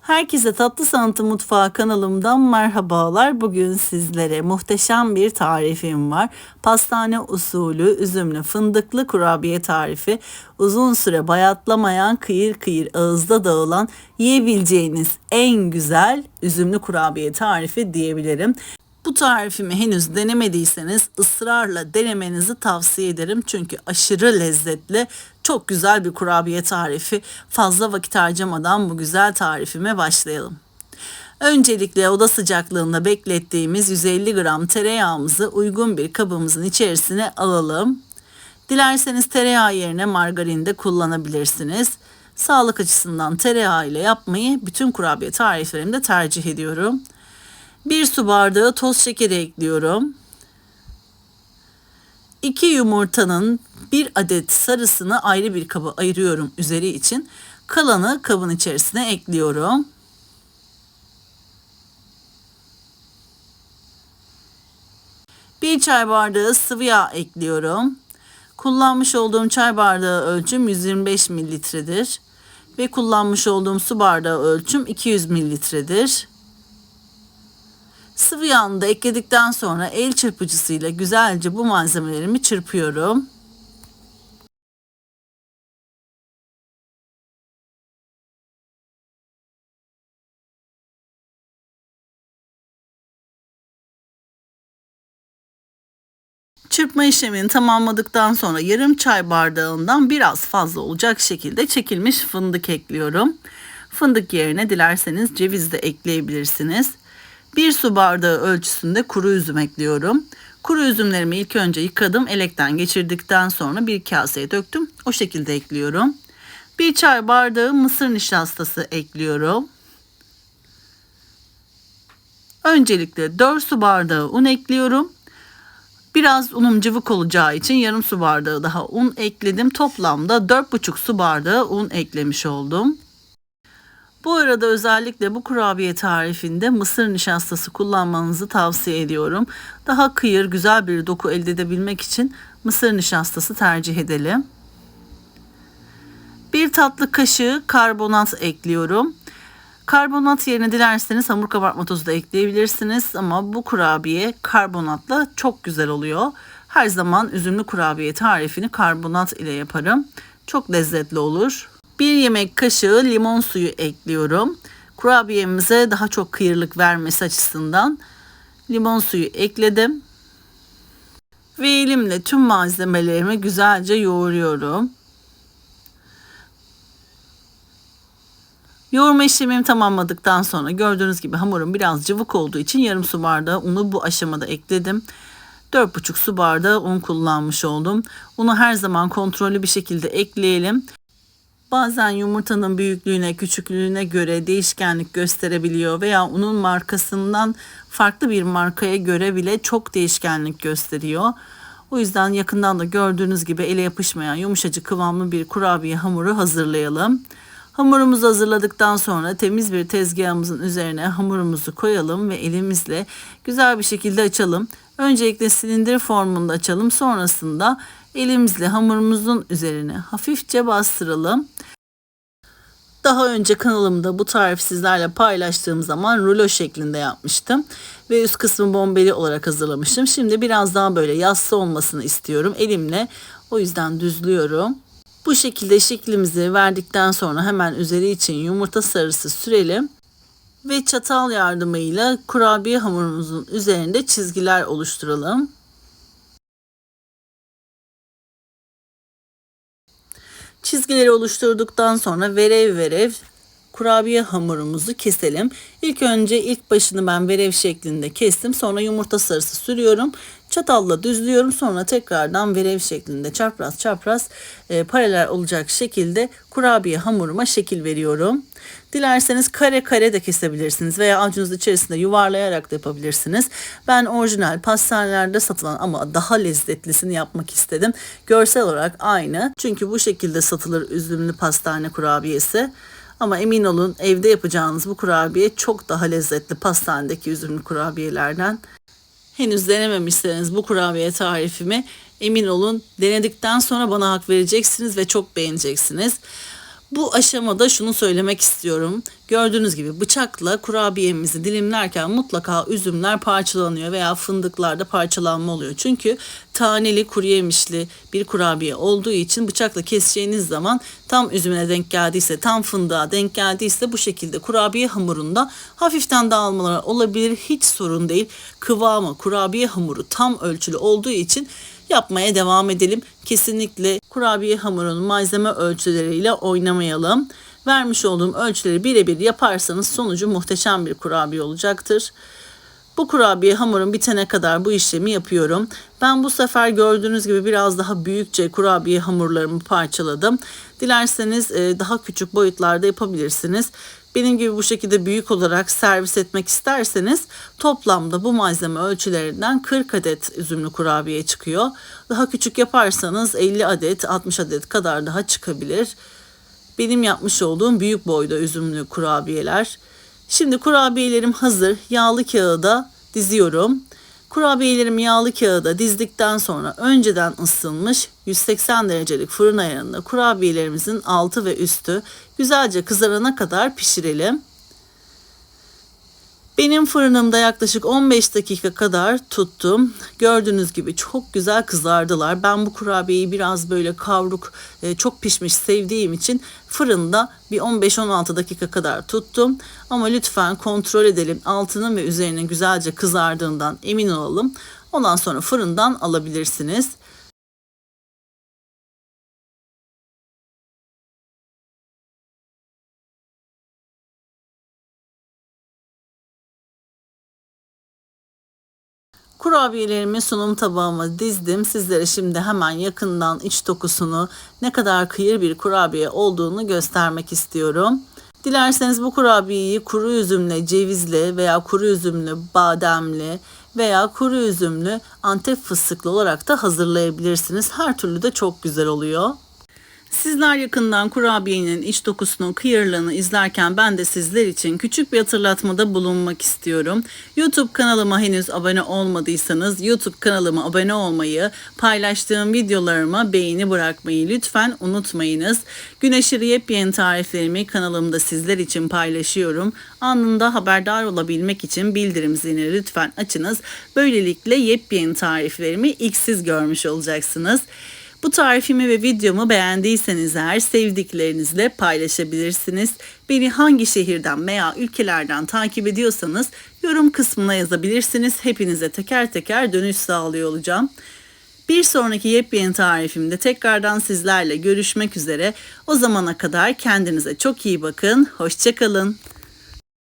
Herkese Tatlı Sanatı Mutfağı kanalımdan merhabalar. Bugün sizlere muhteşem bir tarifim var. Pastane usulü üzümlü fındıklı kurabiye tarifi. Uzun süre bayatlamayan, kıyır kıyır ağızda dağılan yiyebileceğiniz en güzel üzümlü kurabiye tarifi diyebilirim. Bu tarifimi henüz denemediyseniz ısrarla denemenizi tavsiye ederim. Çünkü aşırı lezzetli, çok güzel bir kurabiye tarifi. Fazla vakit harcamadan bu güzel tarifime başlayalım. Öncelikle oda sıcaklığında beklettiğimiz 150 gram tereyağımızı uygun bir kabımızın içerisine alalım. Dilerseniz tereyağı yerine margarin de kullanabilirsiniz. Sağlık açısından tereyağı ile yapmayı bütün kurabiye tariflerimde tercih ediyorum. Bir su bardağı toz şekeri ekliyorum. 2 yumurtanın bir adet sarısını ayrı bir kaba ayırıyorum üzeri için. Kalanı kabın içerisine ekliyorum. Bir çay bardağı sıvı yağ ekliyorum. Kullanmış olduğum çay bardağı ölçüm 125 mililitredir ve kullanmış olduğum su bardağı ölçüm 200 mililitredir. Sıvı yağını da ekledikten sonra el çırpıcısıyla güzelce bu malzemelerimi çırpıyorum. Çırpma işlemini tamamladıktan sonra yarım çay bardağından biraz fazla olacak şekilde çekilmiş fındık ekliyorum. Fındık yerine dilerseniz ceviz de ekleyebilirsiniz. Bir su bardağı ölçüsünde kuru üzüm ekliyorum. Kuru üzümlerimi ilk önce yıkadım. Elekten geçirdikten sonra bir kaseye döktüm. O şekilde ekliyorum. Bir çay bardağı mısır nişastası ekliyorum. Öncelikle 4 su bardağı un ekliyorum. Biraz unum cıvık olacağı için yarım su bardağı daha un ekledim. Toplamda 4,5 su bardağı un eklemiş oldum. Bu arada özellikle bu kurabiye tarifinde mısır nişastası kullanmanızı tavsiye ediyorum. Daha kıyır güzel bir doku elde edebilmek için mısır nişastası tercih edelim. Bir tatlı kaşığı karbonat ekliyorum. Karbonat yerine dilerseniz hamur kabartma tozu da ekleyebilirsiniz ama bu kurabiye karbonatla çok güzel oluyor. Her zaman üzümlü kurabiye tarifini karbonat ile yaparım. Çok lezzetli olur. Bir yemek kaşığı limon suyu ekliyorum. Kurabiyemize daha çok kıyırlık vermesi açısından limon suyu ekledim. Ve elimle tüm malzemelerimi güzelce yoğuruyorum. Yoğurma işlemimi tamamladıktan sonra gördüğünüz gibi hamurum biraz cıvık olduğu için yarım su bardağı unu bu aşamada ekledim. 4,5 su bardağı un kullanmış oldum. Unu her zaman kontrollü bir şekilde ekleyelim. Bazen yumurtanın büyüklüğüne, küçüklüğüne göre değişkenlik gösterebiliyor veya unun markasından farklı bir markaya göre bile çok değişkenlik gösteriyor. O yüzden yakından da gördüğünüz gibi ele yapışmayan yumuşacık kıvamlı bir kurabiye hamuru hazırlayalım. Hamurumuzu hazırladıktan sonra temiz bir tezgahımızın üzerine hamurumuzu koyalım ve elimizle güzel bir şekilde açalım. Öncelikle silindir formunda açalım. Sonrasında elimizle hamurumuzun üzerine hafifçe bastıralım. Daha önce kanalımda bu tarifi sizlerle paylaştığım zaman rulo şeklinde yapmıştım. Ve üst kısmı bombeli olarak hazırlamıştım. Şimdi biraz daha böyle yassı olmasını istiyorum. Elimle o yüzden düzlüyorum. Bu şekilde şeklimizi verdikten sonra hemen üzeri için yumurta sarısı sürelim. Ve çatal yardımıyla kurabiye hamurumuzun üzerinde çizgiler oluşturalım. Çizgileri oluşturduktan sonra verev verev kurabiye hamurumuzu keselim. İlk önce ilk başını ben verev şeklinde kestim. Sonra yumurta sarısı sürüyorum. Çatalla düzlüyorum. Sonra tekrardan verev şeklinde çapraz çapraz e, paralel olacak şekilde kurabiye hamuruma şekil veriyorum. Dilerseniz kare kare de kesebilirsiniz veya avucunuz içerisinde yuvarlayarak da yapabilirsiniz. Ben orijinal pastanelerde satılan ama daha lezzetlisini yapmak istedim. Görsel olarak aynı. Çünkü bu şekilde satılır üzümlü pastane kurabiyesi. Ama emin olun evde yapacağınız bu kurabiye çok daha lezzetli pastanedeki üzümlü kurabiyelerden. Henüz denememişseniz bu kurabiye tarifimi emin olun denedikten sonra bana hak vereceksiniz ve çok beğeneceksiniz. Bu aşamada şunu söylemek istiyorum. Gördüğünüz gibi bıçakla kurabiyemizi dilimlerken mutlaka üzümler parçalanıyor veya fındıklarda parçalanma oluyor. Çünkü taneli kuru yemişli bir kurabiye olduğu için bıçakla keseceğiniz zaman tam üzümüne denk geldiyse, tam fındığa denk geldiyse bu şekilde kurabiye hamurunda hafiften dağılmalar olabilir. Hiç sorun değil. Kıvamı kurabiye hamuru tam ölçülü olduğu için yapmaya devam edelim. Kesinlikle kurabiye hamurunun malzeme ölçüleriyle oynamayalım. Vermiş olduğum ölçüleri birebir yaparsanız sonucu muhteşem bir kurabiye olacaktır. Bu kurabiye hamurun bitene kadar bu işlemi yapıyorum. Ben bu sefer gördüğünüz gibi biraz daha büyükçe kurabiye hamurlarımı parçaladım. Dilerseniz e, daha küçük boyutlarda yapabilirsiniz. Benim gibi bu şekilde büyük olarak servis etmek isterseniz toplamda bu malzeme ölçülerinden 40 adet üzümlü kurabiye çıkıyor. Daha küçük yaparsanız 50 adet 60 adet kadar daha çıkabilir. Benim yapmış olduğum büyük boyda üzümlü kurabiyeler. Şimdi kurabiyelerim hazır. Yağlı kağıda diziyorum. Kurabiyelerimi yağlı kağıda dizdikten sonra önceden ısınmış 180 derecelik fırın ayarında kurabiyelerimizin altı ve üstü güzelce kızarana kadar pişirelim. Benim fırınımda yaklaşık 15 dakika kadar tuttum. Gördüğünüz gibi çok güzel kızardılar. Ben bu kurabiyeyi biraz böyle kavruk, e, çok pişmiş sevdiğim için fırında bir 15-16 dakika kadar tuttum. Ama lütfen kontrol edelim. Altının ve üzerinin güzelce kızardığından emin olalım. Ondan sonra fırından alabilirsiniz. Kurabiyelerimi sunum tabağıma dizdim. Sizlere şimdi hemen yakından iç dokusunu ne kadar kıyır bir kurabiye olduğunu göstermek istiyorum. Dilerseniz bu kurabiyeyi kuru üzümlü, cevizli veya kuru üzümlü, bademli veya kuru üzümlü antep fıstıklı olarak da hazırlayabilirsiniz. Her türlü de çok güzel oluyor. Sizler yakından kurabiyenin iç dokusunun kıyırlığını izlerken ben de sizler için küçük bir hatırlatmada bulunmak istiyorum. YouTube kanalıma henüz abone olmadıysanız YouTube kanalıma abone olmayı, paylaştığım videolarıma beğeni bırakmayı lütfen unutmayınız. Gün aşırı yepyeni tariflerimi kanalımda sizler için paylaşıyorum. Anında haberdar olabilmek için bildirim zilini lütfen açınız. Böylelikle yepyeni tariflerimi ilk siz görmüş olacaksınız. Bu tarifimi ve videomu beğendiyseniz eğer sevdiklerinizle paylaşabilirsiniz. Beni hangi şehirden veya ülkelerden takip ediyorsanız yorum kısmına yazabilirsiniz. Hepinize teker teker dönüş sağlıyor olacağım. Bir sonraki yepyeni tarifimde tekrardan sizlerle görüşmek üzere. O zamana kadar kendinize çok iyi bakın. Hoşçakalın.